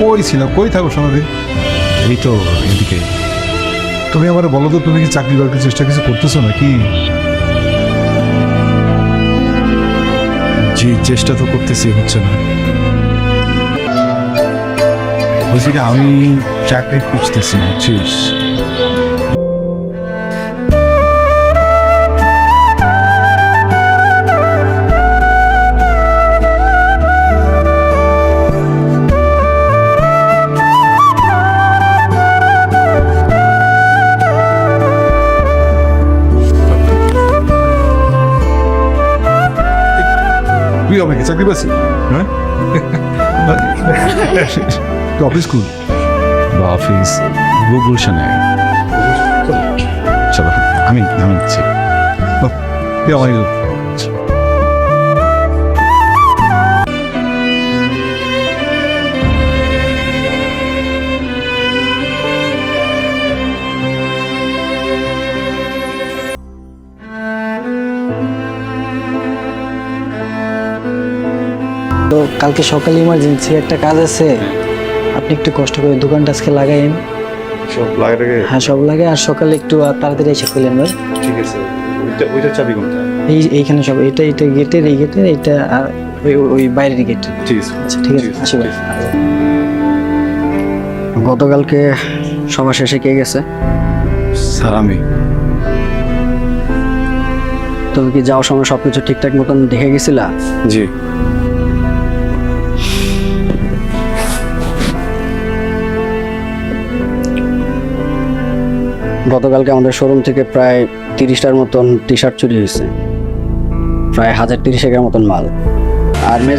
কই ছিল? কই থাকো সারাদিন এই তো, এদিকে। তুমি আমার বলো তো, তুমি কি চাকরি বাকরির চেষ্টা কিছু করতেছো নাকি? জি চেষ্টা তো করতেছি, হচ্ছে না। বলছি আমি চাকরি খুঁজতেছি, বুঝছিস? তুই হবে চাকরি পাচ্ছি। হ্যাঁ? অফিস স্কুল বা অফিস গুলশানে চলো। আমি আমি দিচ্ছি তো কালকে সকালে ইমার্জেন্সি একটা কাজ আছে। আপনি একটু কষ্ট করে দোকানটা আজকে লাগাইন সব হ্যাঁ সব লাগে আর সকালে একটু তাড়াতাড়ি এসে খুলেন ভাই ঠিক আছে। ওইটা চাবি কোনটা? এই এইখানে সব এটা এটা গেটের এই গেটের এইটা আর ওই ওই- বাইরের গেট। ঠিক আছে। আচ্ছা ঠিক আছে ঠিক আছে, আসি ভাই। গতকালকে সভা শেষে কে গেছে? স্যার আমি। তুমি কি যাওয়ার সময় সবকিছু ঠিকঠাক মতন দেখে গেছিলা? জি। গতকালকে আমাদের শোরুম থেকে প্রায় তিরিশটার মতন টি শার্ট চুরি হয়েছে। প্রায় হাজার তিরিশ একের মতন মাল। আর